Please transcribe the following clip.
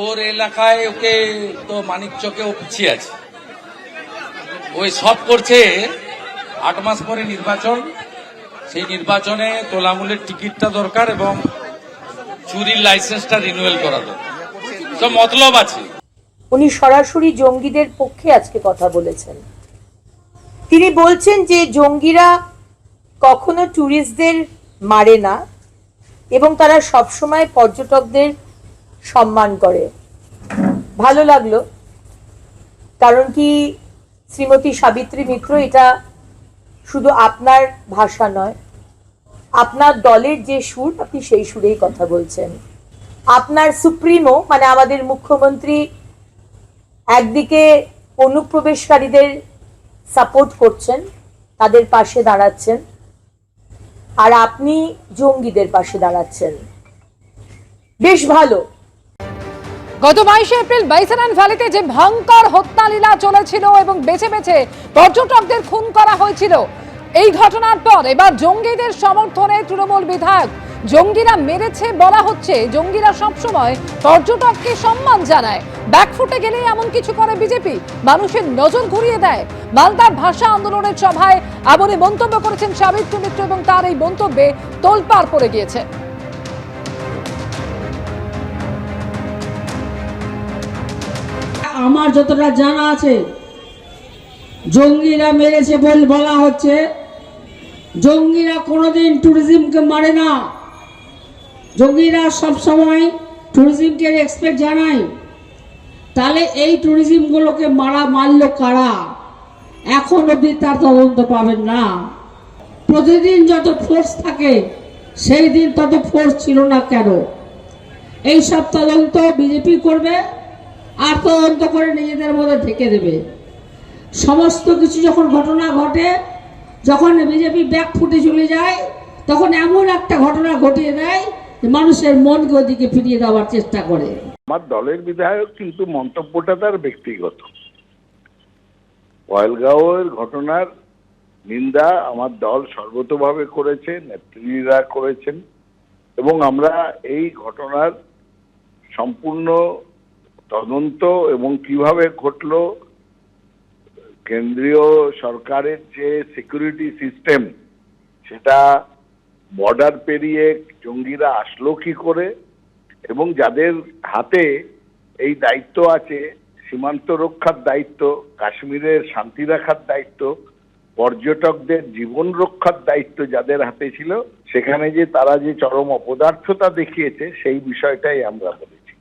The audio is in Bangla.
ওর এলাকায় ওকে তো মানিক চকে ও পিছিয়ে আছে। ওই সব করছে আট মাস পরে নির্বাচন। সেই নির্বাচনে তোলামূলের টিকিটটা দরকার এবং চুরির লাইসেন্সটা রিনিউয়াল করা দরকার। সব মতলব আছে। উনি সরাসরি জঙ্গিদের পক্ষে আজকে কথা বলেছেন। তিনি বলছেন যে জঙ্গিরা কখনো ট্যুরিস্টদের মারে না এবং তারা সবসময় পর্যটকদের সম্মান করে। ভালো লাগল। কারণ কি শ্রীমতী সাবিত্রী মিত্র এটা শুধু আপনার ভাষা নয়, আপনার দলের যে সুর, আপনি সেই সুরেই কথা বলছেন। আপনার সুপ্রিমো মানে আমাদের মুখ্যমন্ত্রী, একদিকে অনুপ্রবেশকারীদের সাপোর্ট করছেন, তাদের পাশে দাঁড়াচ্ছেন, আর আপনি জঙ্গিদের পাশে দাঁড়াচ্ছেন। বেশ ভালো। গত বাইশে এপ্রিল বাইসারান ভ্যালিতে যে ভয়ঙ্কর হত্যালীলা চলেছিল এবং বেছে বেছে পর্যটকদের খুন করা হয়েছিল, এই ঘটনার পর এবার জঙ্গিদের সমর্থনে তৃণমূল বিধায়ক জঙ্গিরা মেরেছে বলা হচ্ছে। জঙ্গিরা সবসময় পর্যটককে সম্মান জানায়। ব্যাকফুটে গেলে এমন কিছু করে বিজেপি। মানুষের নজর ঘুরিয়ে দেয়। মালদার ভাষা আন্দোলনের সভায় এমনই মন্তব্য করেছেন সাবিত্রী মিত্র এবং তার এই মন্তব্যে তোলপাড় পড়ে গিয়েছে। আমার যতটা জানা আছে, জঙ্গিরা মেরেছে বল বলা হচ্ছে। জঙ্গিরা কোনোদিন ট্যুরিজমকে মারে না। জঙ্গিরা সব সময় ট্যুরিজমকে রেসপেক্ট জানায়। তাহলে এই ট্যুরিজমগুলোকে মারা মারলো কারা? এখন অবধি তার তদন্ত পাবেন না। প্রতিদিন যত ফোর্স থাকে, সেই দিন তত ফোর্স ছিল না কেন? এই সব তদন্ত বিজেপি করবে। আর তদন্ত করে নিজেদের মধ্যে ঢেকে দেবে। সমস্ত কিছু যখন ঘটনা ঘটে, যখন বিজেপি ব্যাক ফুটে চলে যায়, তখন এমন একটা ঘটনা ঘটিয়ে দেয় যে মানুষের মনকে ওদিকে ফিরিয়ে দেওয়ার চেষ্টা করে। আমার দলের বিধায়ক কিন্তু মন্তব্যটা তার ব্যক্তিগত। পয়েলগাঁওয়ের ঘটনার নিন্দা আমার দল সর্বতভাবে করেছে নেত্রীরা করেছেন এবং আমরা এই ঘটনার সম্পূর্ণ তদন্ত এবং কীভাবে ঘটলো, কেন্দ্রীয় সরকারের যে সিকিউরিটি সিস্টেম সেটা বর্ডার পেরিয়ে জঙ্গিরা আসলো কি করে এবং যাদের হাতে এই দায়িত্ব আছে, সীমান্ত রক্ষার দায়িত্ব, কাশ্মীরের শান্তি রাখার দায়িত্ব, পর্যটকদের জীবন রক্ষার দায়িত্ব যাদের হাতে ছিল, সেখানে যে তারা যে চরম অপদার্থতা দেখিয়েছে, সেই বিষয়টাই আমরা বলেছি।